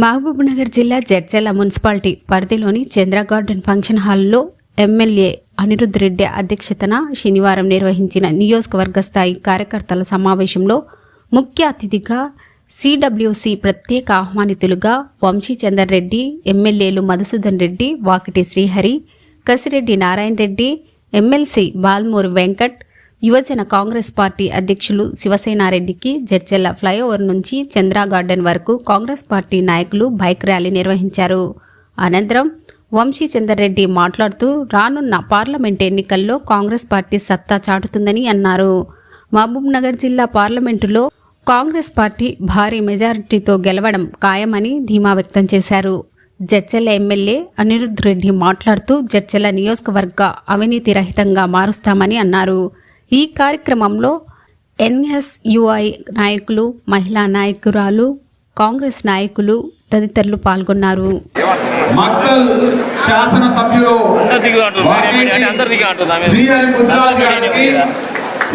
మహబూబ్నగర్ జిల్లా జడ్చెల మున్సిపాలిటీ పరిధిలోని Chandra garden function హాల్లో ఎమ్మెల్యే అనిరుద్ రెడ్డి అధ్యక్షతన శనివారం నిర్వహించిన నియోజకవర్గ స్థాయి కార్యకర్తల సమావేశంలో ముఖ్య అతిథిగా సిడబ్ల్యూసి ప్రత్యేక ఆహ్వానితులుగా వంశీచందర్ రెడ్డి ఎమ్మెల్యేలు మధుసూదన్ రెడ్డి వాకిటి శ్రీహరి కసిరెడ్డి నారాయణ రెడ్డి ఎమ్మెల్సీ బాల్మూరు వెంకట్ యువజన కాంగ్రెస్ పార్టీ అధ్యక్షులు శివసేనారెడ్డికి జడ్చెల్ల ఫ్లైఓవర్ నుంచి చంద్రా గార్డెన్ వరకు కాంగ్రెస్ పార్టీ నాయకులు బైక్ ర్యాలీ నిర్వహించారు. అనంతరం వంశీ చంద్రరెడ్డి మాట్లాడుతూ రానున్న పార్లమెంట్ ఎన్నికల్లో కాంగ్రెస్ పార్టీ సత్తా చాటుతుందని అన్నారు. మహబూబ్నగర్ జిల్లా పార్లమెంటులో కాంగ్రెస్ పార్టీ భారీ మెజారిటీతో గెలవడం ఖాయమని ధీమా వ్యక్తం చేశారు. జడ్చెల ఎమ్మెల్యే అనిరుద్ రెడ్డి మాట్లాడుతూ జడ్చెల నియోజకవర్గ అవినీతి రహితంగా మారుస్తామని అన్నారు. ఈ కార్యక్రమంలో ఎన్ఎస్యుఐ నాయకులు మహిళా నాయకురాలు కాంగ్రెస్ నాయకులు తదితరులు పాల్గొన్నారు. శాసన సభ్యులు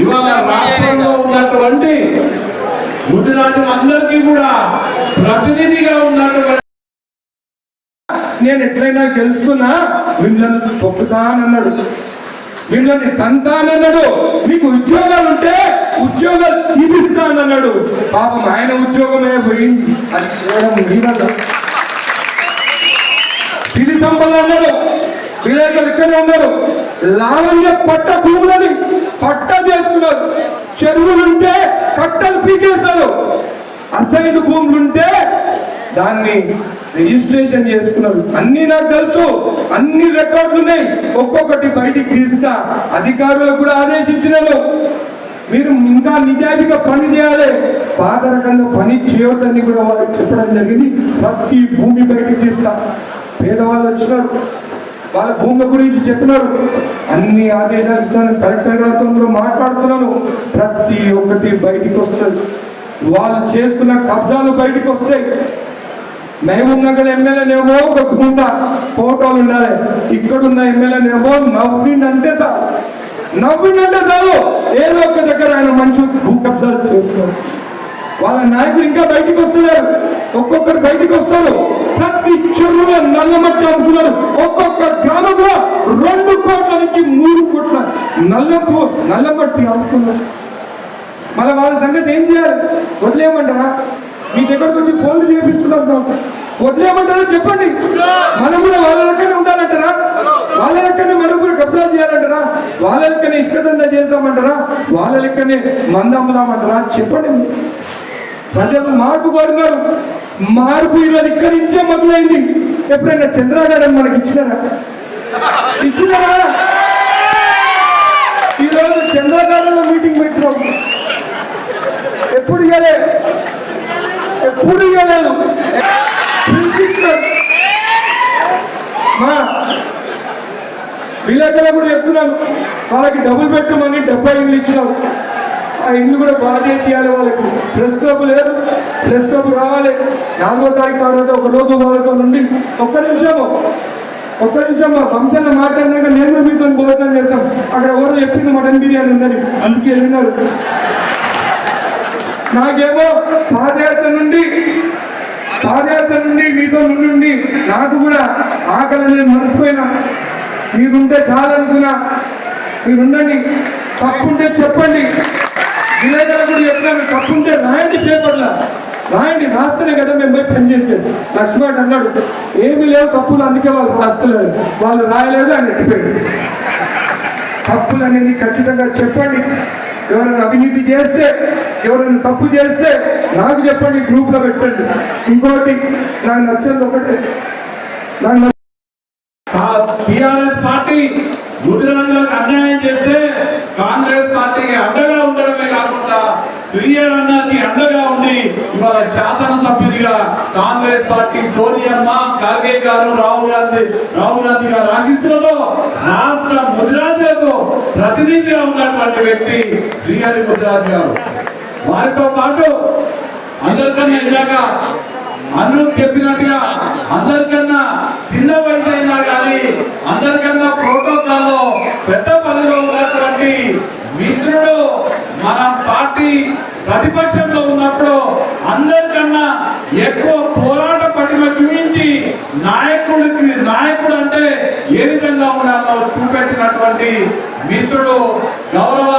ఇవాళ రాష్ట్రంలో ఉన్నటువంటి అందరికీ కూడా ప్రతినిధిగా ఉన్నటువంటి నేను ఎట్లయినా గెలుస్తున్నా వీళ్ళని తొక్కుతానన్నాడు వీళ్ళని తంతానన్నాడు. మీకు ఉద్యోగాలు ఉంటే ఉద్యోగాలు తీపిస్తానన్నాడు. పాపం ఆయన ఉద్యోగమే పోయింది? అది చేయడం మీరన్నా సిరి సంపద అన్నారు విలేకరులు ఇక్కడే ఉన్నారు. లావణ్య పట్ట భూములని పట్ట చేసుకున్నారు. చెరువులుంటే కట్టలు పీకేస్తారు అసైన్ భూములుంటే దాన్ని రిజిస్ట్రేషన్ చేసుకున్నారు అన్ని నాకు తెలుసు. అన్ని రికార్డులు ఉన్నాయి. ఒక్కొక్కటి బయటికి తీస్తా. అధికారులకు కూడా ఆదేశించినాను. మీరు ఇంకా నిజాయితీగా పని చేయాలి. పాత రకంగా పని చేయొద్దని కూడా వాళ్ళకి చెప్పడం జరిగింది. ప్రతి భూమి బయటికి తీస్తా. పేదవాళ్ళు వచ్చినారు. వాళ్ళ భూమి గురించి చెప్పినారు. అన్ని ఆదేశాలు ఇస్తాను. కలెక్టర్ గారితో కూడా మాట్లాడుతున్నాను. ప్రతి ఒక్కటి బయటికి వస్తుంది వాళ్ళు చేసుకున్న కబ్జాలు బయటకు వస్తాయి. మహబూబ్ నగర్ ఎమ్మెల్యేనేమో ఒక ఫోటోలు ఉండాలి. ఇక్కడున్న ఎమ్మెల్యేనేమో నవ్విండంటే చాలు. నవ్విండంటే చాలు. ఏదో ఒక దగ్గర ఆయన మనుషులు భూ కబ్జాలు చేస్తున్నారు వాళ్ళ నాయకులు ఇంకా బయటికి వస్తున్నారు. ఒక్కొక్కరు బయటికి వస్తారు. ప్రతి చెరువులో నల్లమట్టి అమ్ముతున్నారు. ఒక్కొక్క గ్రామంలో రెండు కోట్ల నుంచి మూడు కోట్ల నల్లపు నల్లమట్టి అమ్ముతున్నారు. మళ్ళీ వాళ్ళ సంగతి ఏం చేయాలి? వదిలేయమంటారా? మీ దగ్గరకు వచ్చి ఫోన్లు చేపిస్తున్నారు వదిలేయమంటారా చెప్పండి. మనం కూడా వాళ్ళ లెక్కనే ఉండాలంటారా? వాళ్ళ లెక్కనే మనం కూడా కబ్జాలు చేయాలంటారా? వాళ్ళ లెక్కనే ఇసుక దందా చేద్దామంటారా? వాళ్ళ లెక్కనే మంద అమ్ముదామంటారా? చెప్పండి. ప్రజలు మార్పు కోరినారు మార్పు ఈరోజు ఇక్కడి నుంచే మొదలైంది. ఎప్పుడైనా చంద్రాగారు మనకి ఇచ్చినారా? ఇచ్చినారా? ఈరోజు చంద్రగారులో మీటింగ్ పెట్టినాం. ఎప్పుడు ఇవ్వలే ఎప్పుడు లేదు. విలేకరులు కూడా చెప్తున్నాను వాళ్ళకి డబ్బులు పెట్టమని డెబ్బై ఇల్లు ఇచ్చినాం ఆ ఇల్లు కూడా బాగా చేయాలి వాళ్ళకి. ప్రెస్ క్లబ్ లేదు. ప్రెస్ క్లబ్ రావాలి. నాలుగో తారీఖు తర్వాత ఒక రోజు వాళ్ళతో నుండి ఒక్క నిమిషము ఒక్క నిమిషం మా వంశాల మాట్లాడినాక నేను మీతో బోధన చేస్తాం. అక్కడ ఎవరో చెప్పింది మటన్ బిర్యానీ ఉందని. అందుకే వెళ్ళినారు. నాకేమో పాదయాత్ర నుండి పాదయాత్ర నుండి మీతో నుండి నాకు కూడా ఆకలి నేను మర్చిపోయినా. మీరుంటే చాలనుకున్నా. మీరుండండి తప్పుంటే చెప్పండి. విలేకరులు కూడా మీరు తప్పుంటే రాయండి పేపర్లో. రాయండి రాస్తేనే కదా మేము పోయి పని చేసేది. లక్ష్మణ్ అన్నాడు ఏమీ లేవు తప్పులు అందుకే వాళ్ళు రాస్తలేరు. వాళ్ళు రాయలేదు అని చెప్పాడు. తప్పులు అనేది ఖచ్చితంగా చెప్పండి. ఎవరైనా అవినీతి చేస్తే ఎవరైనా తప్పు చేస్తే నాకు చెప్పండి గ్రూప్లో పెట్టండి. ఇంకోటి నాకు నచ్చింది ఒకటే. నాకు టిఆర్ఎస్ పార్టీ ముదిరాజులకు అన్యాయం చేస్తే కాంగ్రెస్ పార్టీకి అండగా ఉండడమే ఇవాళ శాసనసభ్యునిగా కాంగ్రెస్ పార్టీ సోనియమ్మ ఖర్గే గారు రాహుల్ గాంధీ రాహుల్ గాంధీ గారు ఆశిస్తులతో రాష్ట్ర ముద్రాజులకు ప్రతినిధిగా ఉన్నటువంటి వ్యక్తి శ్రీహరి ముద్రాజ్ గారు. వారితో పాటు అందరికన్నా ఇందాక అందరూ చెప్పినట్టుగా అందరికన్నా చిన్న వయసు అయినా కానీ అందరికన్నా ప్రోటోకాల్లో పెద్ద పదవిలో ఉన్నటువంటి మిత్రుడు మన పార్టీ ప్రతిపక్షంలో ఉన్నప్పుడు అందరికన్నా ఎక్కువ పోరాట పటిమ చూపించి నాయకుడికి నాయకుడు అంటే ఏ విధంగా ఉండాలో చూపెట్టినటువంటి మిత్రుడు గౌరవ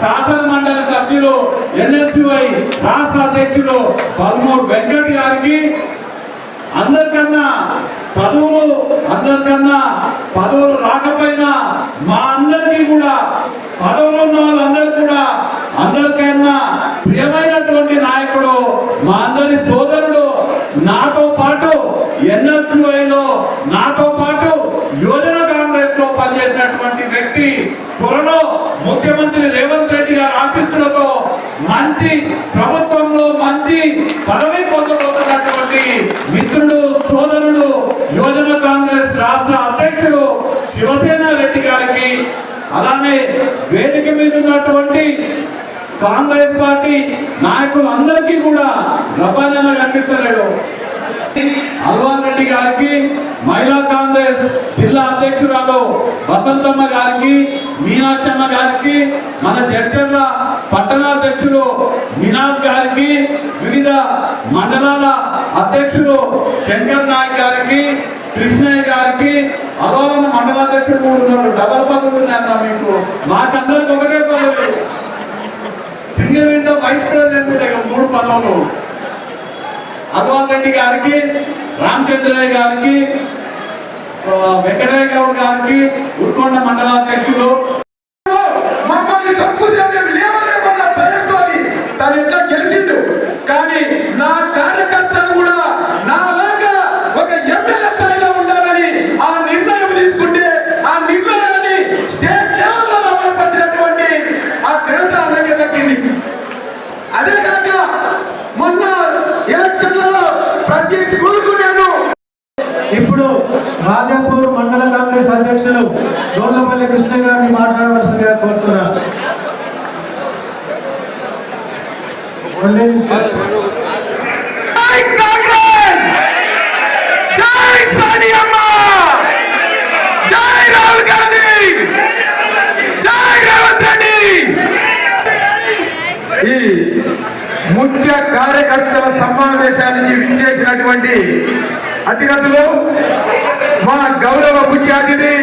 శాసన మండలి సభ్యులు ఎన్ఎస్యుఐ రాష్ట్ర అధ్యక్షుడు పల్మూరు వెంకట్ గారికి అందరికన్నా పదవులు అందరికన్నా పదవులు రాకపోయినా మా అందరికీ కూడా పదవులు ఉన్న వాళ్ళందరూ కూడా అందరికన్నా ప్రియమైనటువంటి నాయకుడు మా అందరి సోదరుడు నాతో పాటు ఎన్ఎస్యుఐలో నాతో పాటు యోజన కాంగ్రెస్లో పనిచేసినటువంటి వ్యక్తి త్వరలో ముఖ్యమంత్రి రేవంత్ రెడ్డి గారి ఆశీస్సులతో మంచి ప్రభుత్వంలో మంచి పదవి పొందబోతున్నటువంటి మిత్రుడు సోదరుడు యోజన కాంగ్రెస్ రాష్ట్ర అధ్యక్షుడు శివసేన రెడ్డి గారికి అలానే వేదిక మీద ఉన్నటువంటి కాంగ్రెస్ పార్టీ నాయకులందరికీ కూడా గబ్బానన్న కనిపిస్తలేడు. అల్వాన్ రెడ్డి గారికి మహిళా కాంగ్రెస్ జిల్లా అధ్యక్షురాలు వసంతమ్మ గారికి మీనాక్షమ్మ గారికి మన జడ్చర్ల పట్టణాధ్యక్షులు మినాజ్ గారికి వివిధ మండలాల అధ్యక్షులు శంకర్ నాయక్ గారికి కృష్ణయ్య గారికి అలోలన్న మండలాధ్యక్షుడు కూడా ఉన్నాడు. డబల్ పదవి ఉంది మీకు. మాకందరికి ఒకటే పదవి. సింగిల్ విండో వైస్ ప్రెసిడెంట్ కూడా మూడు పదవులు. అల్వాన్ రెడ్డి గారికి రామచంద్రయ్య గారికి ఆ, వెంకటయ్య గౌడ్ గారికి ఉరుకొండ మండలాధ్యక్షులు అధ్యక్షులు దోర్లపల్లి కృష్ణ గారిని మాట్లాడవలసిందిగా కోరుతున్నారు ఈ ముఖ్య కార్యకర్తల సమావేశానికి విచ్చేసినటువంటి అతిథులు మా గౌరవ ముఖ్య అతిథి